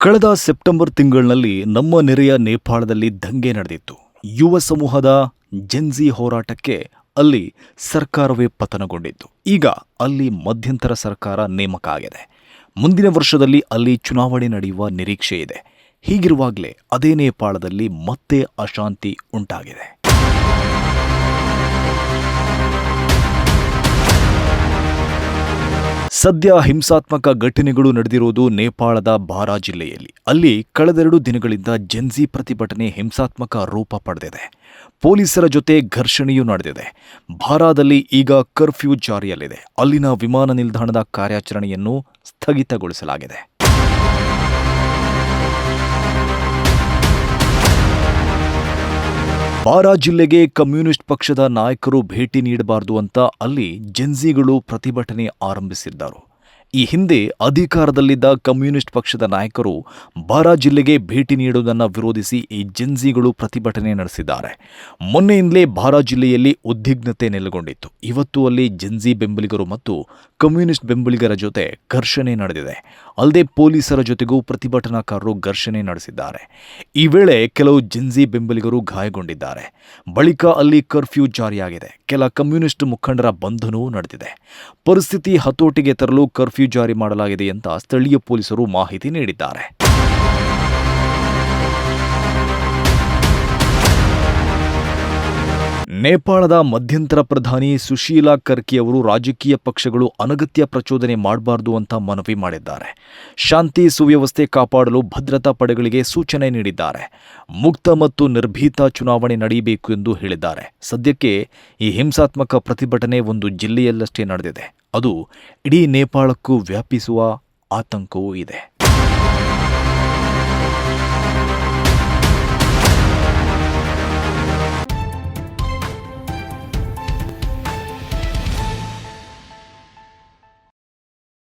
ಕಳೆದ ಸೆಪ್ಟೆಂಬರ್ ತಿಂಗಳಿನಲ್ಲಿ ನಮ್ಮ ನೆರೆಯ ನೇಪಾಳದಲ್ಲಿ ದಂಗೆ ನಡೆದಿತ್ತು. ಯುವ ಸಮೂಹದ ಜೆನ್ಜಿ ಹೋರಾಟಕ್ಕೆ ಅಲ್ಲಿ ಸರ್ಕಾರವೇ ಪತನಗೊಂಡಿತ್ತು. ಈಗ ಅಲ್ಲಿ ಮಧ್ಯಂತರ ಸರ್ಕಾರ ನೇಮಕ ಆಗಿದೆ. ಮುಂದಿನ ವರ್ಷದಲ್ಲಿ ಅಲ್ಲಿ ಚುನಾವಣೆ ನಡೆಯುವ ನಿರೀಕ್ಷೆ ಇದೆ ಹೀಗಿರುವಾಗಲೇ ಅದೇ ನೇಪಾಳದಲ್ಲಿ ಮತ್ತೆ ಅಶಾಂತಿ ಉಂಟಾಗಿದೆ. ಸದ್ಯ ಹಿಂಸಾತ್ಮಕ ಘಟನೆಗಳು ನಡೆದಿರುವುದು ನೇಪಾಳದ ಬಾರಾ ಜಿಲ್ಲೆಯಲ್ಲಿ. ಅಲ್ಲಿ ಕಳೆದೆರಡು ದಿನಗಳಿಂದ ಜೆನ್ಜಿ ಪ್ರತಿಭಟನೆ ಹಿಂಸಾತ್ಮಕ ರೂಪ ಪಡೆದಿದೆ. ಪೊಲೀಸರ ಜೊತೆ ಘರ್ಷಣೆಯೂ ನಡೆದಿದೆ. ಬಾರಾದಲ್ಲಿ ಈಗ ಕರ್ಫ್ಯೂ ಜಾರಿಯಲ್ಲಿದೆ. ಅಲ್ಲಿನ ವಿಮಾನ ನಿಲ್ದಾಣದ ಕಾರ್ಯಾಚರಣೆಯನ್ನು ಸ್ಥಗಿತಗೊಳಿಸಲಾಗಿದೆ. ಬಾರಾ ಜಿಲ್ಲೆಗೆ ಕಮ್ಯುನಿಸ್ಟ್ ಪಕ್ಷದ ನಾಯಕರು ಭೇಟಿ ನೀಡಬಾರದು ಅಂತ ಅಲ್ಲಿ ಜೆನ್ಜಿಗಳು ಪ್ರತಿಭಟನೆ ಆರಂಭಿಸಿದ್ದರು. ಈ ಹಿಂದೆ ಅಧಿಕಾರದಲ್ಲಿದ್ದ ಕಮ್ಯುನಿಸ್ಟ್ ಪಕ್ಷದ ನಾಯಕರು ಬಾರಾ ಜಿಲ್ಲೆಗೆ ಭೇಟಿ ನೀಡುವುದನ್ನು ವಿರೋಧಿಸಿ ಈ ಜೆನ್ಜಿಗಳು ಪ್ರತಿಭಟನೆ ನಡೆಸಿದ್ದಾರೆ. ಮೊನ್ನೆಯಿಂದಲೇ ಬಾರಾ ಜಿಲ್ಲೆಯಲ್ಲಿ ಉದ್ವಿಗ್ನತೆ ನೆಲೆಗೊಂಡಿತ್ತು. ಇವತ್ತು ಅಲ್ಲಿ ಜೆನ್ಜಿ ಬೆಂಬಲಿಗರು ಮತ್ತು ಕಮ್ಯುನಿಸ್ಟ್ ಬೆಂಬಲಿಗರ ಜೊತೆ ಘರ್ಷಣೆ ನಡೆದಿದೆ. ಅಲ್ಲದೆ ಪೊಲೀಸರ ಜೊತೆಗೂ ಪ್ರತಿಭಟನಾಕಾರರು ಘರ್ಷಣೆ ನಡೆಸಿದ್ದಾರೆ. ಈ ವೇಳೆ ಕೆಲವು ಜೆನ್ಜಿ ಬೆಂಬಲಿಗರು ಗಾಯಗೊಂಡಿದ್ದಾರೆ. ಬಳಿಕ ಅಲ್ಲಿ ಕರ್ಫ್ಯೂ ಜಾರಿಯಾಗಿದೆ. ಕೆಲ ಕಮ್ಯುನಿಸ್ಟ್ ಮುಖಂಡರ ಬಂಧನವೂ ನಡೆದಿದೆ. ಪರಿಸ್ಥಿತಿ ಹತೋಟಿಗೆ ತರಲು ಕರ್ಫ್ಯೂ ಜಾರಿ ಮಾಡಲಾಗಿದೆ ಅಂತ ಸ್ಥಳೀಯ ಪೊಲೀಸರು ಮಾಹಿತಿ ನೀಡಿದ್ದಾರೆ. ನೇಪಾಳದ ಮಧ್ಯಂತರ ಪ್ರಧಾನಿ ಸುಶೀಲಾ ಕರ್ಕಿ ಅವರು ರಾಜಕೀಯ ಪಕ್ಷಗಳು ಅನಗತ್ಯ ಪ್ರಚೋದನೆ ಮಾಡಬಾರದು ಅಂತ ಮನವಿ ಮಾಡಿದ್ದಾರೆ. ಶಾಂತಿ ಸುವ್ಯವಸ್ಥೆ ಕಾಪಾಡಲು ಭದ್ರತಾ ಪಡೆಗಳಿಗೆ ಸೂಚನೆ ನೀಡಿದ್ದಾರೆ. ಮುಕ್ತ ಮತ್ತು ನಿರ್ಭೀತ ಚುನಾವಣೆ ನಡೆಯಬೇಕು ಎಂದು ಹೇಳಿದ್ದಾರೆ. ಸದ್ಯಕ್ಕೆ ಈ ಹಿಂಸಾತ್ಮಕ ಪ್ರತಿಭಟನೆ ಒಂದು ಜಿಲ್ಲೆಯಲ್ಲಷ್ಟೇ ನಡೆದಿದೆ. ಅದು ಇಡೀ ನೇಪಾಳಕ್ಕೂ ವ್ಯಾಪಿಸುವ ಆತಂಕವೂ ಇದೆ.